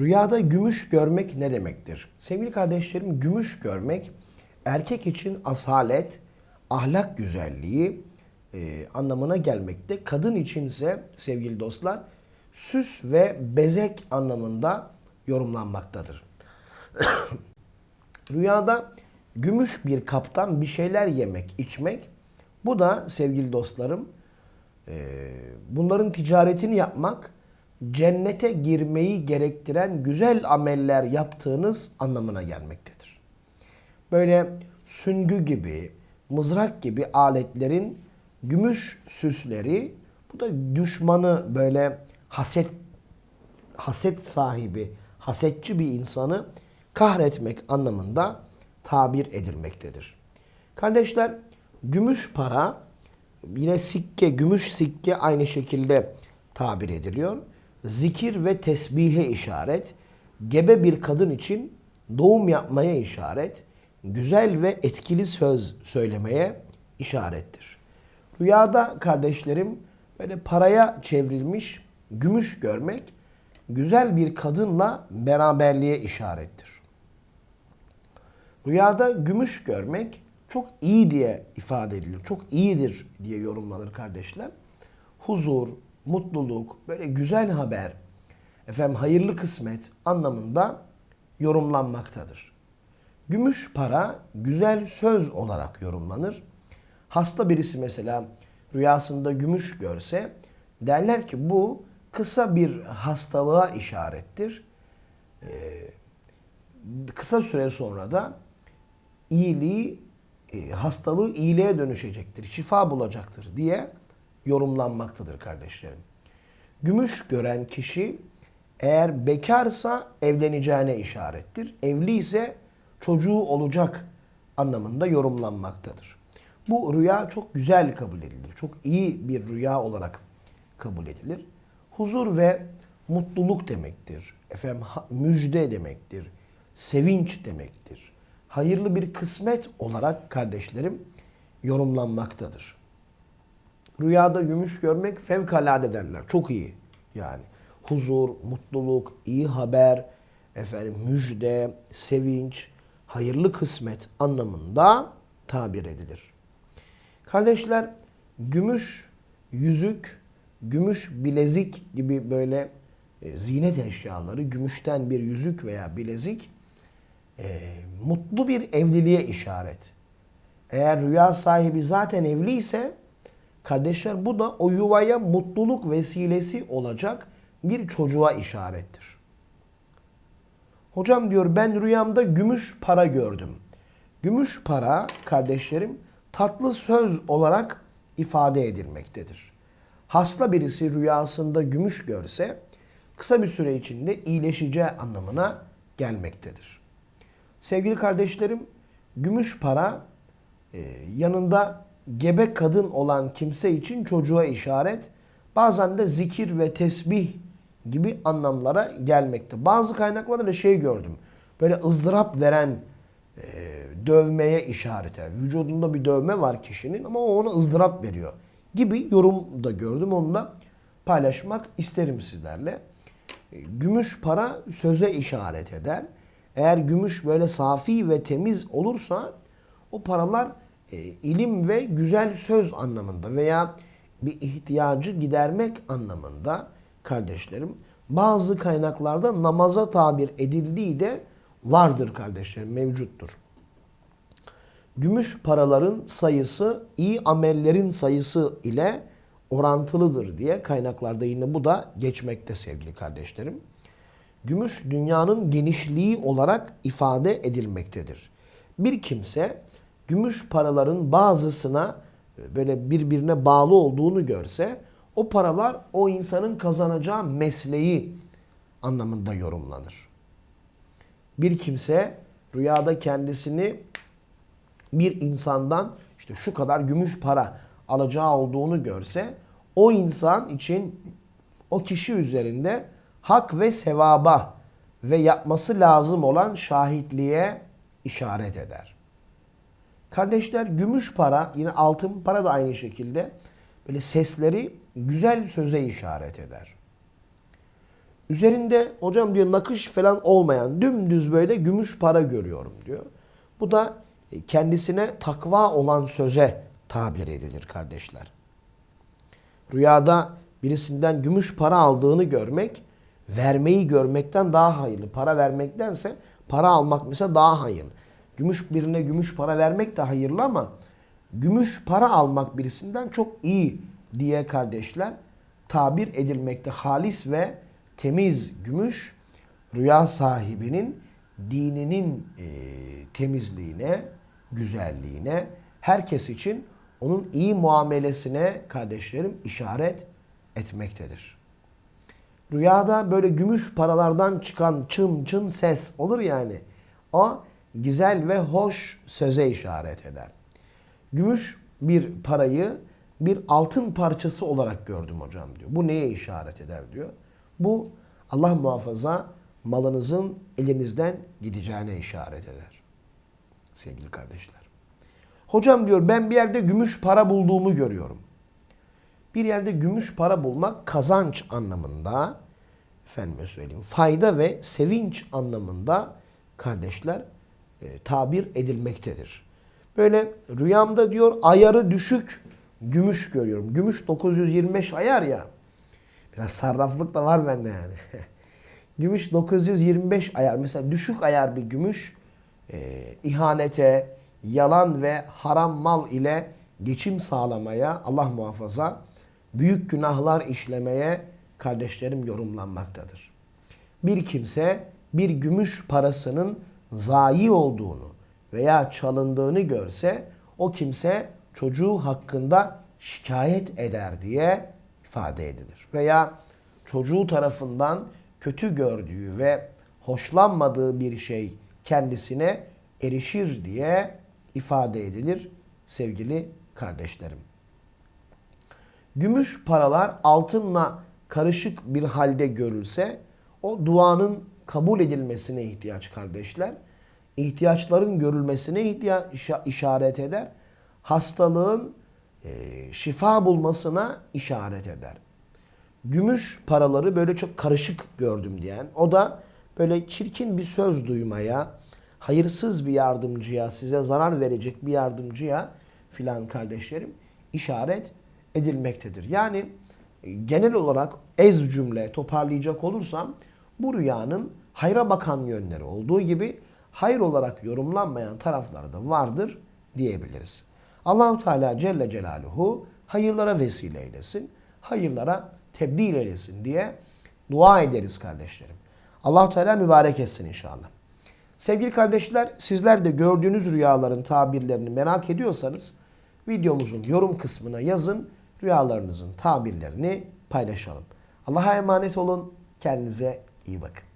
Rüyada gümüş görmek ne demektir? Sevgili kardeşlerim gümüş görmek erkek için asalet, ahlak güzelliği e, anlamına gelmekte. Kadın için ise sevgili dostlar süs ve bezek anlamında yorumlanmaktadır. Rüyada gümüş bir kaptan bir şeyler yemek, içmek bu da sevgili dostlarım e, bunların ticaretini yapmak cennete girmeyi gerektiren güzel ameller yaptığınız anlamına gelmektedir. Böyle süngü gibi, mızrak gibi aletlerin gümüş süsleri bu da düşmanı böyle haset haset sahibi, hasetçi bir insanı kahretmek anlamında tabir edilmektedir. Kardeşler, gümüş para yine sikke, gümüş sikke aynı şekilde tabir ediliyor. Zikir ve tesbihe işaret, gebe bir kadın için doğum yapmaya işaret, güzel ve etkili söz söylemeye işarettir. Rüyada kardeşlerim böyle paraya çevrilmiş gümüş görmek güzel bir kadınla beraberliğe işarettir. Rüyada gümüş görmek çok iyi diye ifade edilir. Çok iyidir diye yorumlanır kardeşler. Huzur, mutluluk, böyle güzel haber, efendim hayırlı kısmet anlamında yorumlanmaktadır. Gümüş para güzel söz olarak yorumlanır. Hasta birisi mesela rüyasında gümüş görse derler ki bu kısa bir hastalığa işarettir. Ee, kısa süre sonra da iyiliği, e, hastalığı iyiliğe dönüşecektir, şifa bulacaktır diye yorumlanmaktadır kardeşlerim. Gümüş gören kişi eğer bekarsa evleneceğine işarettir. Evli ise çocuğu olacak anlamında yorumlanmaktadır. Bu rüya çok güzel kabul edilir. Çok iyi bir rüya olarak kabul edilir. Huzur ve mutluluk demektir. Efendim müjde demektir. Sevinç demektir. Hayırlı bir kısmet olarak kardeşlerim yorumlanmaktadır. Rüyada gümüş görmek fevkalade derler. Çok iyi yani. Huzur, mutluluk, iyi haber, efendim müjde, sevinç, hayırlı kısmet anlamında tabir edilir. Kardeşler gümüş yüzük, gümüş bilezik gibi böyle e, zinet eşyaları, gümüşten bir yüzük veya bilezik e, mutlu bir evliliğe işaret. Eğer rüya sahibi zaten evli ise kardeşler bu da o yuvaya mutluluk vesilesi olacak bir çocuğa işarettir. Hocam diyor ben rüyamda gümüş para gördüm. Gümüş para kardeşlerim tatlı söz olarak ifade edilmektedir. Hasta birisi rüyasında gümüş görse kısa bir süre içinde iyileşeceği anlamına gelmektedir. Sevgili kardeşlerim, gümüş para e, yanında gebe kadın olan kimse için çocuğa işaret, bazen de zikir ve tesbih gibi anlamlara gelmekte. Bazı kaynaklarda da şey gördüm. Böyle ızdırap veren e, dövmeye işaret. Yani vücudunda bir dövme var kişinin ama o ona ızdırap veriyor gibi yorum da gördüm. Onu da paylaşmak isterim sizlerle. E, gümüş para söze işaret eder. Eğer gümüş böyle safi ve temiz olursa o paralar e, ilim ve güzel söz anlamında veya bir ihtiyacı gidermek anlamında kardeşlerim bazı kaynaklarda namaza tabir edildiği de vardır kardeşlerim mevcuttur. Gümüş paraların sayısı iyi amellerin sayısı ile orantılıdır diye kaynaklarda yine bu da geçmekte sevgili kardeşlerim. Gümüş dünyanın genişliği olarak ifade edilmektedir. Bir kimse gümüş paraların bazısına böyle birbirine bağlı olduğunu görse o paralar o insanın kazanacağı mesleği anlamında yorumlanır. Bir kimse rüyada kendisini bir insandan işte şu kadar gümüş para alacağı olduğunu görse o insan için o kişi üzerinde hak ve sevaba ve yapması lazım olan şahitliğe işaret eder. Kardeşler gümüş para yine altın para da aynı şekilde böyle sesleri güzel söze işaret eder. Üzerinde hocam diyor nakış falan olmayan dümdüz böyle gümüş para görüyorum diyor. Bu da e, kendisine takva olan söze tabir edilir kardeşler. Rüyada birisinden gümüş para aldığını görmek, vermeyi görmekten daha hayırlı. Para vermektense para almak mesela daha hayırlı. Gümüş birine gümüş para vermek de hayırlı ama gümüş para almak birisinden çok iyi diye kardeşler tabir edilmekte halis ve temiz gümüş rüya sahibinin dininin e, temizliğine, güzelliğine, herkes için onun iyi muamelesine kardeşlerim işaret etmektedir. Rüyada böyle gümüş paralardan çıkan çın çın ses olur yani. O güzel ve hoş söze işaret eder. Gümüş bir parayı bir altın parçası olarak gördüm hocam diyor. Bu neye işaret eder diyor. Bu Allah muhafaza malınızın elinizden gideceğine işaret eder. Sevgili kardeşler. Hocam diyor ben bir yerde gümüş para bulduğumu görüyorum. Bir yerde gümüş para bulmak kazanç anlamında, efendime söyleyeyim, fayda ve sevinç anlamında kardeşler e, tabir edilmektedir. Böyle rüyamda diyor ayarı düşük gümüş görüyorum. Gümüş 925 ayar ya. Biraz sarraflık da var bende yani. gümüş 925 ayar. Mesela düşük ayar bir gümüş e, ihanete, yalan ve haram mal ile geçim sağlamaya Allah muhafaza büyük günahlar işlemeye kardeşlerim yorumlanmaktadır. Bir kimse bir gümüş parasının zayi olduğunu veya çalındığını görse o kimse çocuğu hakkında şikayet eder diye ifade edilir. Veya çocuğu tarafından kötü gördüğü ve hoşlanmadığı bir şey kendisine erişir diye ifade edilir sevgili kardeşlerim. Gümüş paralar altınla karışık bir halde görülse o duanın kabul edilmesine ihtiyaç kardeşler. İhtiyaçların görülmesine ihtiyaç işaret eder. Hastalığın e, şifa bulmasına işaret eder. Gümüş paraları böyle çok karışık gördüm diyen o da böyle çirkin bir söz duymaya, hayırsız bir yardımcıya, size zarar verecek bir yardımcıya filan kardeşlerim işaret edilmektedir. Yani e, genel olarak ez cümle toparlayacak olursam bu rüyanın hayra bakan yönleri olduğu gibi hayır olarak yorumlanmayan tarafları da vardır diyebiliriz. Allahu Teala Celle Celaluhu hayırlara vesile eylesin, hayırlara tebdil eylesin diye dua ederiz kardeşlerim. Allahu Teala mübarek etsin inşallah. Sevgili kardeşler, sizler de gördüğünüz rüyaların tabirlerini merak ediyorsanız videomuzun yorum kısmına yazın. Rüyalarınızın tabirlerini paylaşalım. Allah'a emanet olun. Kendinize iyi bakın.